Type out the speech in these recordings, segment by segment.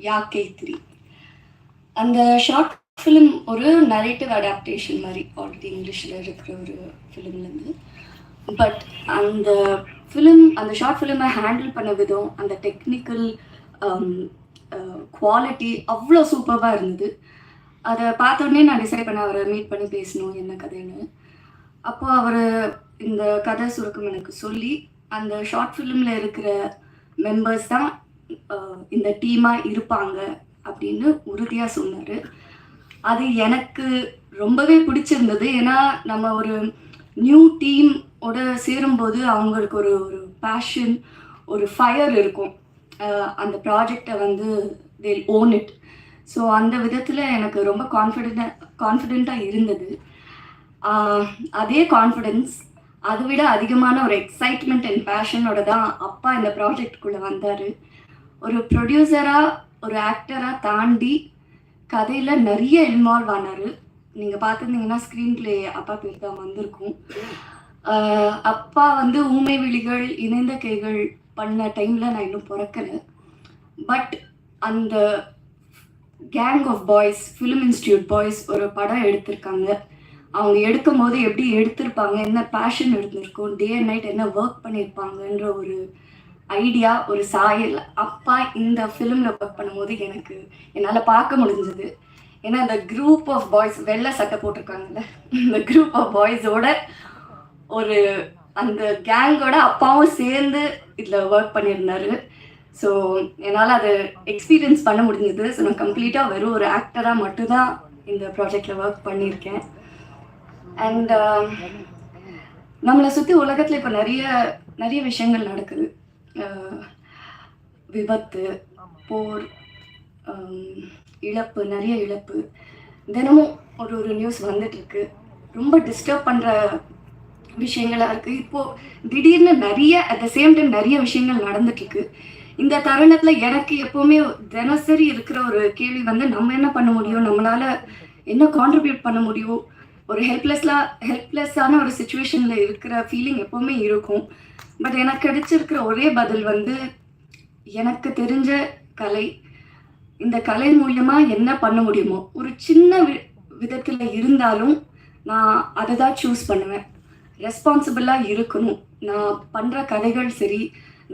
யாக்கை three அந்த short film ஒரு narrative adaptation மாதிரி ஆல்ரெடி இங்கிலீஷில் இருக்கிற ஒரு ஃபிலிம்லேருந்து பட் அந்த ஃபிலிம் அந்த ஷார்ட் ஃபிலிமை ஹேண்டில் பண்ண விதம் அந்த டெக்னிக்கல் குவாலிட்டி அவ்வளோ சூப்பராக இருந்தது. அதை பார்த்த நான் டிசைட் பண்ண அவரை மீட் பண்ணி பேசணும் என்ன கதைன்னு. அப்போ அவர் இந்த கதை சுருக்கம் எனக்கு சொல்லி அந்த ஷார்ட் ஃபிலிமில் இருக்கிற மெம்பர்ஸ் தான் இந்த டீமாக இருப்பாங்க அப்படின்னு உறுதியாக சொன்னார். அது எனக்கு ரொம்பவே பிடிச்சிருந்தது. ஏன்னா நம்ம ஒரு நியூ டீமோட சேரும்போது அவங்களுக்கு ஒரு ஒரு பேஷன் ஒரு ஃபயர் இருக்கும். அந்த ப்ராஜெக்டை வந்து தே ஓன் இட் ஸோ அந்த விதத்தில் எனக்கு ரொம்ப கான்ஃபிடென்ட் கான்ஃபிடெண்ட்டாக இருந்தது. அதே கான்ஃபிடென்ஸ் அதை விட அதிகமான ஒரு எக்ஸைட்மெண்ட் அண்ட் பேஷனோட தான் அப்பா இந்த ப்ராஜெக்ட்குள்ளே வந்தார். ஒரு ப்ரொடியூசராக ஒரு ஆக்டராக தாண்டி கதையில் நிறைய இன்வால்வ் ஆனார். நீங்கள் பார்த்துருந்தீங்கன்னா ஸ்க்ரீன் பிளே அப்பா பேர் தான் வந்திருக்கும். அப்பா வந்து ஊமை விழிகள் இணைந்த கைகள் பண்ண டைமில் நான் இன்னும் பிறக்கலை. பட் அந்த gang of boys film institute boys ஒரு படம் எடுத்திருக்காங்க. அவங்க எடுக்கும் போது எப்படி எடுத்திருப்பாங்க என்ன பேஷன் இருந்திருக்கும் டே அண்ட் நைட் என்ன ஒர்க் பண்ணியிருப்பாங்கன்ற ஒரு ஐடியா ஒரு சாயல். அப்பா இந்த ஃபிலிமில் ஒர்க் பண்ணும்போது எனக்கு என்னால் பார்க்க முடிஞ்சது. ஏன்னா இந்த குரூப் ஆஃப் பாய்ஸ் வெள்ளை சட்டை போட்டிருக்காங்கல்ல இந்த குரூப் ஆஃப் பாய்ஸோட ஒரு அந்த கேங்கோட அப்பாவும் சேர்ந்து இதில் ஒர்க் பண்ணியிருந்தாரு. ஸோ என்னால் அதை எக்ஸ்பீரியன்ஸ் பண்ண முடிஞ்சது. ஸோ நான் கம்ப்ளீட்டாக வெறும் ஒரு ஆக்டராக மட்டும்தான் இந்த ப்ராஜெக்டில் ஒர்க் பண்ணியிருக்கேன். அண்ட் uh, நம்மளை சுற்றி உலகத்தில் இப்போ நிறைய நிறைய விஷயங்கள் நடக்குது. விபத்து போர் இழப்பு நிறைய இழப்பு. தினமும் ஒரு ஒரு நியூஸ் வந்துட்டு இருக்கு ரொம்ப டிஸ்டர்ப் பண்ணுற விஷயங்களா இருக்கு. இப்போ திடீர்னு நிறைய அட் த சேம் டைம் நிறைய விஷயங்கள் நடந்துட்டு இருக்கு இந்த தருணத்துல எனக்கு எப்பவுமே தினசரி இருக்கிற ஒரு கேள்வி வந்து நம்ம என்ன பண்ண முடியும்? நம்மளால என்ன கான்ட்ரிபியூட் பண்ண முடியும்? ஒரு ஹெல்ப்லெஸ்லாம் ஹெல்ப்லெஸ்ஸான ஒரு சுச்சுவேஷன்ல இருக்கிற ஃபீலிங் எப்பவுமே இருக்கும். பட் எனக்கு கிடைச்சிருக்கிற ஒரே பதில் வந்து எனக்கு தெரிஞ்ச கலை இந்த கலை மூலியமா என்ன பண்ண முடியுமோ ஒரு சின்ன வி விதத்தில் இருந்தாலும் நான் அதை தான் சூஸ் பண்ணுவேன். ரெஸ்பான்சிபிளாக இருக்கணும். நான் பண்ணுற கதைகள் சரி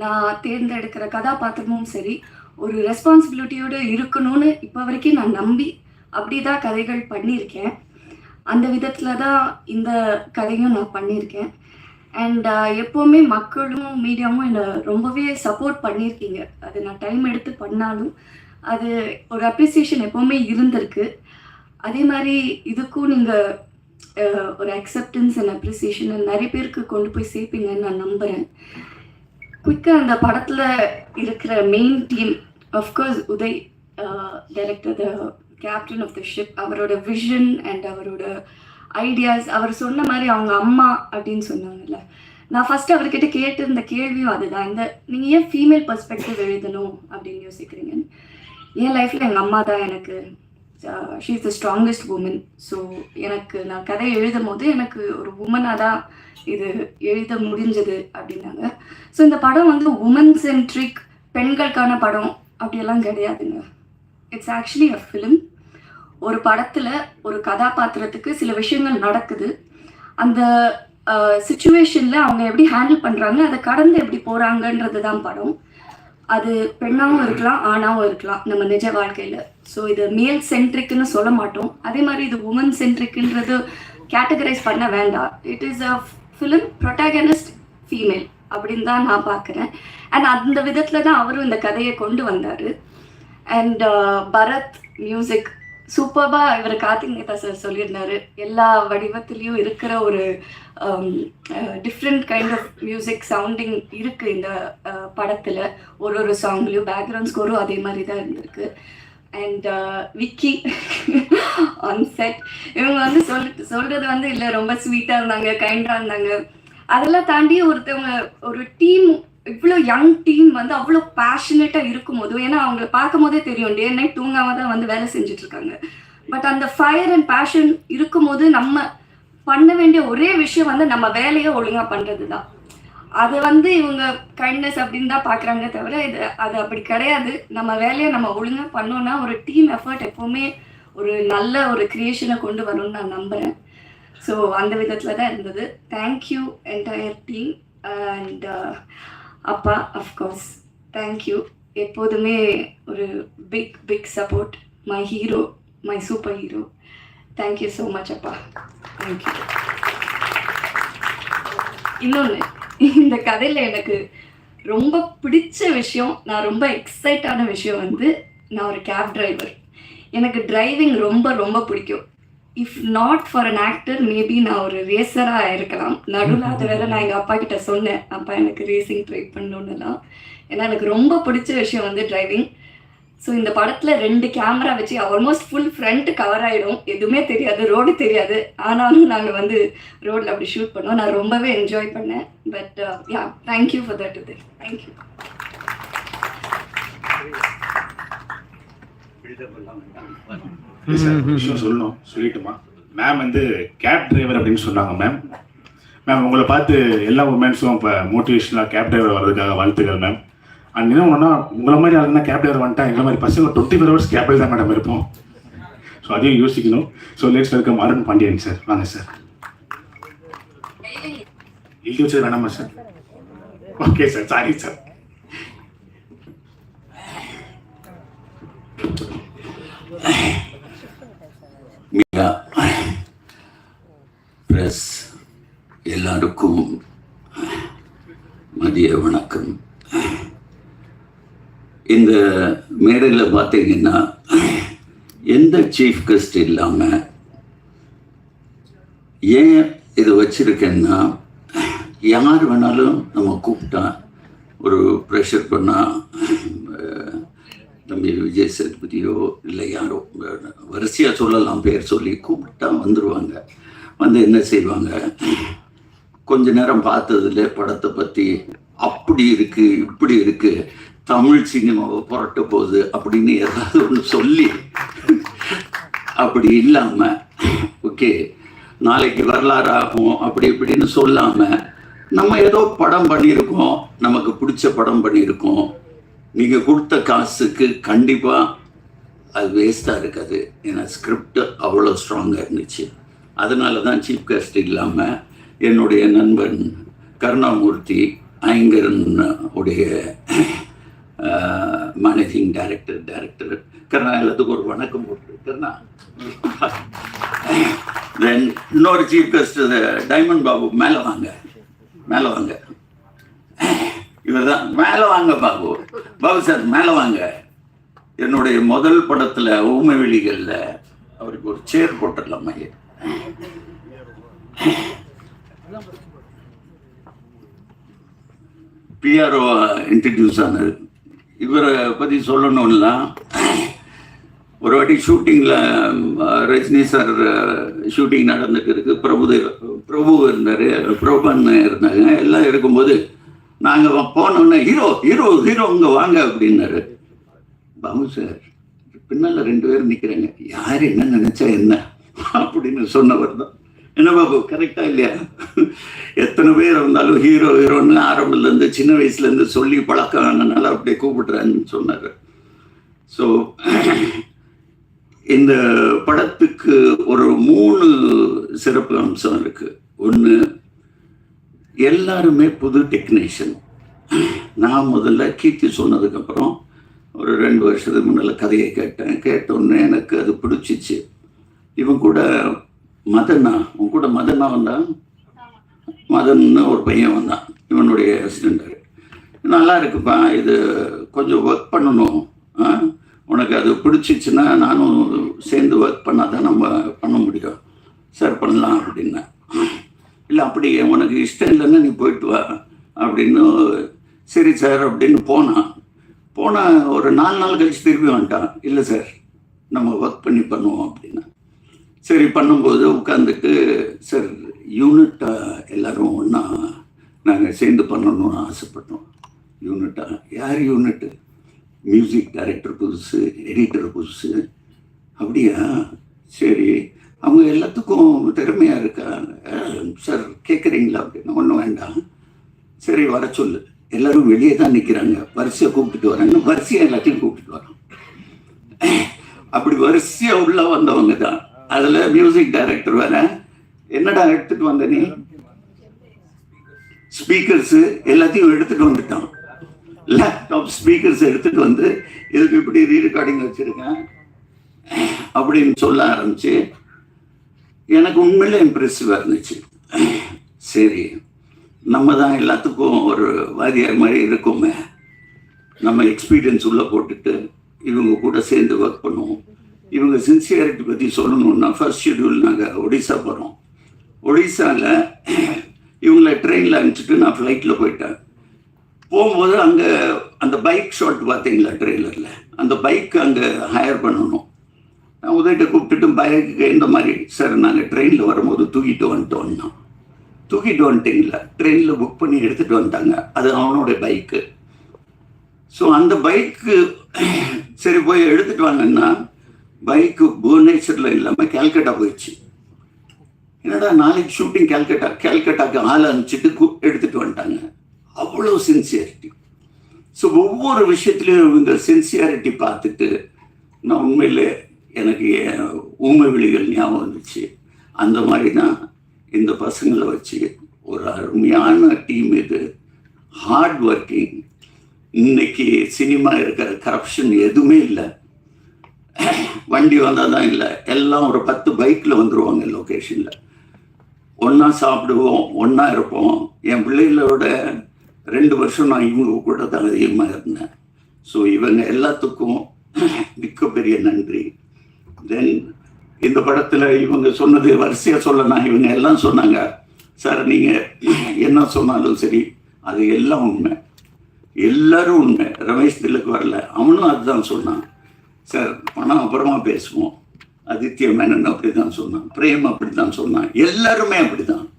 நான் தேர்ந்தெடுக்கிற கதாபாத்திரமும் சரி ஒரு ரெஸ்பான்சிபிலிட்டியோடு இருக்கணும்னு இப்போ வரைக்கும் நான் நம்பி அப்படி தான் கதைகள் பண்ணியிருக்கேன். அந்த விதத்தில் தான் இந்த கதையும் நான் பண்ணியிருக்கேன். அண்ட் uh, எப்போவுமே மக்களும் மீடியாவும் என்னை ரொம்பவே சப்போர்ட் பண்ணியிருக்கீங்க. அது நான் டைம் எடுத்து பண்ணாலும் அது ஒரு அப்ரிசியேஷன் எப்போவுமே இருந்திருக்கு. அதே மாதிரி இதுக்கும் நீங்கள் ஒரு அக்செப்டன்ஸ் அண்ட் அப்ரிசியேஷன் நிறைய பேருக்கு கொண்டு போய் சேர்ப்பீங்கன்னு நான் நம்புகிறேன் குயிக்காக அந்த படத்தில் இருக்கிற main team of course Uday director the captain of the ship அவரோட விஷன் அண்ட் அவரோட ஐடியாஸ் அவர் சொன்ன மாதிரி அவங்க அம்மா அப்படின்னு சொன்னாங்கல்ல. நான் ஃபஸ்ட்டு அவர்கிட்ட கேட்டிருந்த கேள்வியும் அதுதான். இந்த நீங்கள் ஏன் ஃபீமேல் பர்ஸ்பெக்டிவ் எழுதணும் அப்படின்னு யோசிக்கிறீங்க? என் லைஃப்பில் எங்கள் அம்மா தான் எனக்கு she is the strongest woman so எனக்கு நான் கதை எழுதும் போது எனக்கு ஒரு உமனாக தான் இது எழுத முடிஞ்சது அப்படின்னாங்க. ஸோ இந்த படம் வந்து உமன் சென்ட்ரிக் பெண்களுக்கான படம் அப்படியெல்லாம் கிடையாதுங்க. இட்ஸ் ஆக்சுவலி அ ஃபிலிம் ஒரு படத்தில் ஒரு கதாபாத்திரத்துக்கு சில விஷயங்கள் நடக்குது. அந்த சுச்சுவேஷனில் அவங்க எப்படி ஹேண்டில் பண்ணுறாங்க அதை கடந்து எப்படி போகிறாங்கன்றது தான் படம். அது பெண்ணாகவும் இருக்கலாம் ஆணாகவும் இருக்கலாம் நம்ம நிஜ வாழ்க்கையில். ஸோ இது மேல் சென்ட்ரிக்னு சொல்ல மாட்டோம். அதே மாதிரி இது உமன் சென்ட்ரிக்ன்றது கேட்டகரைஸ் பண்ண வேண்டாம். It is a film protagonist female அப்படின்னு தான் நான் பார்க்குறேன். அண்ட் அந்த விதத்தில் தான் அவரும் இந்த கதையை கொண்டு வந்தார். அண்ட் பரத் மியூசிக் சூப்பர்பா இவர் கார்த்திக் நேதா சார் சொல்லியிருந்தாரு. எல்லா வடிவத்திலையும் இருக்கிற ஒரு different kind of music sounding இருக்குது இந்த படத்தில். ஒரு ஒரு சாங்லேயும் பேக்ரவுண்ட் ஸ்கோரும் அதே மாதிரி தான் இருந்திருக்கு. அண்ட் விக்கி ஆன் செட் இவங்க வந்து சொல் சொல்கிறது வந்து இல்லை ரொம்ப ஸ்வீட்டாக இருந்தாங்க கைண்டாக இருந்தாங்க. அதெல்லாம் தாண்டி ஒருத்தவங்க ஒரு டீம் இவ்வளோ யங் டீம் வந்து அவ்வளோ பேஷனேட்டாக இருக்கும் போது ஏன்னா அவங்கள பார்க்கும் போதே தெரியும் டே நைட் தூங்காம தான் வந்து வேலை செஞ்சுட்டு இருக்காங்க பட் அந்த ஃபயர் அண்ட் பேஷன் இருக்கும் போது நம்ம பண்ண வேண்டிய ஒரே விஷயம் வந்து நம்ம வேலையை ஒழுங்காக பண்ணுறது தான். அதை வந்து இவங்க கைண்ட்னஸ் அப்படின்னு தான் பார்க்குறாங்க தவிர இது அது அப்படி கிடையாது. நம்ம வேலையை நம்ம ஒழுங்காக பண்ணோம்னா ஒரு டீம் எஃபர்ட் எப்போவுமே ஒரு நல்ல ஒரு க்ரியேஷனை கொண்டு வரும்னு நான் நம்புகிறேன் ஸோ அந்த விதத்தில் தான் இருந்தது. Thank you entire team and அப்பா அஃப்கோர்ஸ் தேங்க்யூ எப்போதுமே ஒரு big big support my hero my super hero thank you so much அப்பா. தேங்க்யூ இன்னொன்று இந்த கதையில் எனக்கு ரொம்ப பிடிச்ச விஷயம் நான் ரொம்ப எக்ஸைட்டான விஷயம் வந்து நான் ஒரு கேப் டிரைவர் எனக்கு டிரைவிங் ரொம்ப ரொம்ப பிடிக்கும். If not for an actor maybe நான் ஒரு ரேசராக இருக்கலாம். நடுவில் அது வேற நான் எங்கள் அப்பா கிட்ட சொன்னேன். அப்பா எனக்கு ரேசிங் ட்ரை பண்ணணுன்னுலாம் ஏன்னா எனக்கு ரொம்ப பிடிச்ச விஷயம் வந்து டிரைவிங் ஸோ இந்த படத்தில் ரெண்டு கேமரா வச்சு ஆல்மோஸ்ட் ஃபுல் ஃப்ரண்ட் கவர் ஆகிடும் எதுவுமே தெரியாது ரோடு தெரியாது. ஆனாலும் நாங்கள் வந்து ரோடில் அப்படி ஷூட் பண்ணோம். நான் ரொம்பவே என்ஜாய் பண்ணேன். But ya thank you for that இது தேங்க்யூ சார் விஷயம் சொல்லணும் சொல்லிட்டுமா? மேம் வந்து கேப் டிரைவர் அப்படின்னு சொன்னாங்க மேம் மேம் உங்களை பார்த்து எல்லா உமன்ஸும் இப்போ மோட்டிவேஷனாக கேப் டிரைவர் வர்றதுக்காக வாழ்த்துக்கள் மேம் அண்ட் என்ன ஒன்றா உங்களை மாதிரி ஆளுங்கன்னா கேப் டிரைவர் வந்துட்டா எங்களை மாதிரி பசங்க டுவெண்ட்டி ஃபோர் ஹவர்ஸ் கேபில் தான் மேடம் இருப்போம். ஸோ அதையும் யோசிக்கணும். So let's welcome Arun Pandian sir வாங்க சார் எழுதி வச்சது வேணாமா sir okay sir sorry sir Meera press எல்லாருக்கும் மதிய வணக்கம். இந்த மேடையில் பார்த்தீங்கன்னா எந்த சீஃப் கெஸ்ட் இல்லாமல் ஏன் இது வச்சுருக்கேன்னா யார் வேணாலும் நம்ம கூப்பிட்டா ஒரு ப்ரெஷர் பண்ணால் விஜய் சேதுபதியோ இல்லை யாரோ வரிசையாக சொல்லலாம் பேர் சொல்லி கூப்பிட்டா வந்துடுவாங்க வந்து என்ன செய்வாங்க? கொஞ்ச நேரம் பார்த்ததுல படத்தை பற்றி அப்படி இருக்குது இப்படி இருக்குது தமிழ் சினிமாவை புரட்ட போகுது அப்படின்னு ஏதாவது ஒன்று சொல்லி அப்படி இல்லாமல் ஓகே நாளைக்கு வரலாறு ஆகும் அப்படி இப்படின்னு சொல்லாமல் நம்ம ஏதோ படம் பண்ணியிருக்கோம் நமக்கு பிடிச்ச படம் பண்ணியிருக்கோம் நீங்கள் கொடுத்த காசுக்கு கண்டிப்பாக அது வேஸ்ட்டாக இருக்காது. ஏன்னா ஸ்கிரிப்ட் அவ்வளோ ஸ்ட்ராங்காக இருந்துச்சு. அதனால தான் சீஃப் காஸ்ட் இல்லாமல் என்னுடைய நண்பன் கருணாமூர்த்தி ஐங்கரன் உடைய மேனேஜிங் டைரக்டர் டைரக்டர் கருணா எல்லாத்துக்கும் ஒரு வணக்கம் போட்டு கருணா. தென் இன்னொரு சீஃப் கெஸ்ட் டைமண்ட் பாபு மேலே வாங்க. மேலே வாங்க. இவர் தான் மேலே வாங்க பாபு. பாபு சார் மேலே வாங்க. என்னுடைய முதல் படத்தில் ஊமை வெளிகளில் அவருக்கு ஒரு சேர் போட்டுடலாம் ஐயா பிஆர்ஓ இன்ட்ரடியூஸ் ஆனது. இவரை பற்றி சொல்லணும்னா ஒரு வாட்டி ஷூட்டிங்கில் ரஜினி சார் ஷூட்டிங் நடந்துட்டு இருக்கு பிரபுதேவ் பிரபு இருந்தார் பிரபன் இருந்தாங்க. எல்லாம் இருக்கும்போது நாங்கள் போனோன்னே ஹீரோ ஹீரோ ஹீரோ இங்கே வாங்க அப்படின்னாரு. பாபு சார் பின்னால் ரெண்டு பேரும் நிற்கிறாங்க யார் என்ன நினச்சா என்ன? அப்படின்னு சொன்னவர் தான். என்ன பாபு கரெக்டாக இல்லையா? எத்தனை பேர் இருந்தாலும் ஹீரோ ஹீரோன்னு ஆரம்பத்துலேருந்து சின்ன வயசுலேருந்து சொல்லி பழக்கம் ஆனனால அப்படியே கூப்பிடுறேன்னு சொன்னார். ஸோ இந்த படத்துக்கு ஒரு மூணு சிறப்பு அம்சம் இருக்கு. ஒன்று எல்லாருமே புது டெக்னீஷியன் நான் முதல்ல கீர்த்தி சொன்னதுக்கப்புறம் ஒரு ரெண்டு வருஷத்துக்கு முன்னால் கதையை கேட்டேன். கேட்டோன்னே எனக்கு அது பிடிச்சிச்சு. இவன் கூட மதனா உன் கூட மதனா வந்தான் மதன்னு ஒரு பையன் வந்தான். இவனுடைய அசிஸ்டண்ட்டு நல்லா இருக்குப்பா இது கொஞ்சம் ஒர்க் பண்ணணும். ஆ? உனக்கு அது பிடிச்சிச்சுன்னா நானும் சேர்ந்து ஒர்க் பண்ணால் தான் நம்ம பண்ண முடியும். சார் பண்ணலாம் அப்படின்னா இல்லை அப்படி உனக்கு இஷ்டம் இல்லைன்னா நீ போயிட்டு வா அப்படின்னு சரி சார் அப்படின்னு போனான் போனால் ஒரு நாலு நாள் கழிச்சு திருப்பி வந்துட்டான் இல்லை சார் நம்ம ஒர்க் பண்ணி பண்ணுவோம் அப்படின்னா. சரி பண்ணும்போது உட்காந்துட்டு சார் யூனிட்டாக எல்லாரும் ஒன்றா நாங்கள் சேர்ந்து பண்ணணும்னு ஆசைப்பட்டோம். யூனிட்டாக யார் யூனிட்டு மியூசிக் டைரக்டர் புதுசு எடிட்டர் புதுசு. அப்படியா? சரி அவங்க எல்லாத்துக்கும் திறமையாக இருக்காங்க. சார் கேட்குறீங்களா அப்படின்னு? ஒன்றும் வேண்டாம். சரி வர சொல்லு. எல்லாரும் வெளியே தான் நிற்கிறாங்க வரிசையை கூப்பிட்டுட்டு வராங்க. வரிசையை எல்லாத்தையும் கூப்பிட்டுட்டு வரோம். அப்படி வரிசையா உள்ள வந்தவங்க தான். அதுல மியூசிக் டைரக்டர் வேற. என்னடா எடுத்துட்டு வந்த நீ? ஸ்பீக்கர்ஸ் எல்லாத்தையும் எடுத்துட்டு வந்துட்டான். லேப்டாப் ஸ்பீக்கர்ஸ் எடுத்துட்டு வந்து இதுக்கு இப்படி ரீ ரெக்கார்டிங் வச்சிருக்கேன். அப்படின்னு சொல்ல ஆரம்பிச்சு எனக்கு உண்மையில இம்ப்ரெசிவாக இருந்துச்சு. சரி நம்ம தான் எல்லாத்துக்கும் ஒரு வாதியார் மாதிரி இருக்கோமே. நம்ம எக்ஸ்பீரியன்ஸ் உள்ளே போட்டுட்டு இவங்க கூட சேர்ந்து ஒர்க் பண்ணுவோம். இவங்க சின்சியாரிட்டி பற்றி சொல்லணும்னா ஃபர்ஸ்ட் ஷெடியூல் நாங்கள் ஒடிசா போகிறோம் ஒடிசாவில் இவங்களை ட்ரெயினில் அனுப்பிச்சிட்டு நான் ஃப்ளைட்டில் போயிட்டேன். போகும்போது அங்கே அந்த பைக் ஷாட் பார்த்தீங்களா ட்ரெய்லரில் அந்த பைக் அங்கே ஹையர் பண்ணணும். நான் உதயிட்ட கூப்பிட்டுட்டு பைக்கு இந்த மாதிரி. சார் நாங்கள் ட்ரெயினில் வரும்போது தூக்கிட்டு வந்துட்டோம்னா தூக்கிட்டு வந்துட்டீங்களா ட்ரெயினில் புக் பண்ணி எடுத்துகிட்டு வந்துட்டாங்க. அது அவனோட பைக்கு ஸோ அந்த பைக்கு சரி போய் எடுத்துகிட்டு வாங்கன்னா பைக்கு புவனேஸ்வரில் இல்லாமல் கேல்கட்டா போயிடுச்சு. என்னடா நாளைக்கு ஷூட்டிங் கேல்கட்டா கேல்கட்டாக்கு ஆள் அனுப்பிச்சிட்டு கூ- வந்துட்டாங்க. அவ்வளோ சின்சியாரிட்டி ஸோ ஒவ்வொரு விஷயத்துலையும் இந்த சின்சியாரிட்டி பார்த்துட்டு நான் உண்மையிலே எனக்கு ஊமை விழிகள் ஞாபகம் வந்துச்சு. அந்த மாதிரி தான் இந்த பசங்களை வச்சு ஒரு அருமையான டீம் இது. ஹார்ட் ஒர்க்கிங் இன்னைக்கு சினிமா இருக்கிற கரப்ஷன் எதுவுமே இல்லை. வண்டி வந்தால் தான் இல்லை. எல்லாம் ஒரு பத்து பைக்கில் வந்துடுவாங்க லொக்கேஷனில் ஒன்றா சாப்பிடுவோம் ஒன்றா இருப்போம். என் பிள்ளைகளோட ரெண்டு வருஷம் நான் இவங்க கூட தான் அதிகமாக இருந்தேன். ஸோ இவங்க எல்லாத்துக்கும் மிக்க பெரிய நன்றி. இந்த படத்தில் இவங்க சொன்னது வரிசையாக சொல்லலாம் இவங்க எல்லாம் சொன்னாங்க. சார் நீங்கள் என்ன சொன்னாலும் சரி அது எல்லாம் உண்மை. எல்லாரும் உண்மை. ரமேஷ் திலக் வரல. அவனும் அதுதான் சொன்னான். சார் பணம் அப்புறமா பேசுவோம். ஆதித்ய மேனன் அப்படிதான் சொன்னான். பிரேம் அப்படிதான் சொன்னான். எல்லாருமே அப்படிதான்.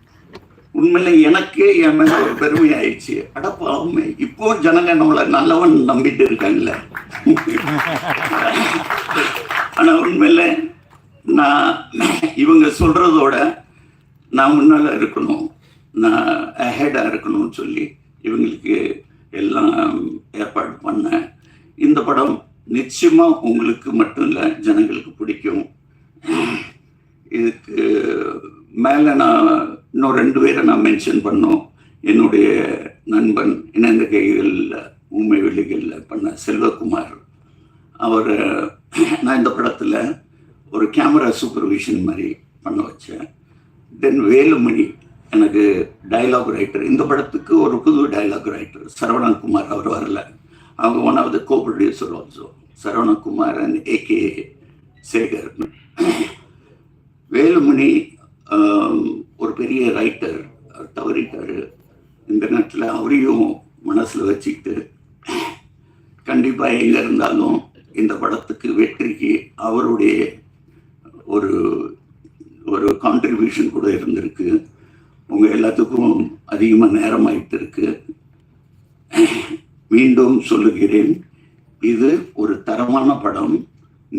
உண்மையில எனக்கே என் மேல ஒரு பெருமை ஆயிடுச்சு. அடப்பாவுமே இப்போ ஜனங்க நம்மளை நல்லவன் நம்பிட்டு இருக்காங்கல்ல. ஆனால் உண்மையில் நான் இவங்க சொல்கிறதோட நான் முன்னால் இருக்கணும். நான் அஹெடாக இருக்கணும்னு சொல்லி இவங்களுக்கு எல்லாம் ஏற்பாடு பண்ணேன். இந்த படம் நிச்சயமாக உங்களுக்கு மட்டும் இல்லை ஜனங்களுக்கு பிடிக்கும். இதுக்கு மேலே நான் இன்னும் ரெண்டு பேரை நான் மென்ஷன் பண்ணோம். என்னுடைய நண்பன் இணைந்த கைகளில் உண்மை வெளிகளில் பண்ண செல்வகுமார். அவர் நான் இந்த படத்தில் ஒரு கேமரா சூப்பர்விஷன் மாதிரி பண்ண வச்சேன். தென் வேலுமணி எனக்கு டைலாக் ரைட்டர் இந்த படத்துக்கு ஒரு புது டைலாக் ரைட்டர் சரவணகுமார் அவர் வரல. அவங்க one of the co producer also Saravanakumar and AK Sekar. Velumani ஒரு பெரிய ரைட்டர் தவறிட்டார். இந்த நேரத்தில் அவரையும் மனசில் வச்சுக்கிட்டு கண்டிப்பாக எங்கே இருந்தாலும் இந்த வெற்றிக்கு அவருடைய ஒரு ஒரு கான்ட்ரிபியூஷன் கூட இருந்திருக்கு. உங்கள் எல்லாத்துக்கும் அதிகமாக நேரம் ஆயிட்டு இருக்கு மீண்டும் சொல்லுகிறேன் இது ஒரு தரமான படம்.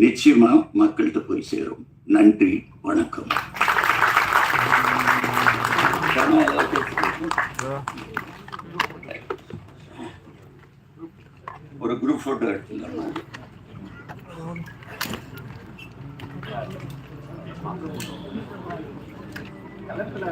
நிச்சயமாக மக்கள்கிட்ட போய் சேரும். நன்றி வணக்கம். ஒரு குரூப் ஃபோட்டோ எடுத்துக்கலாம் கலப்பில்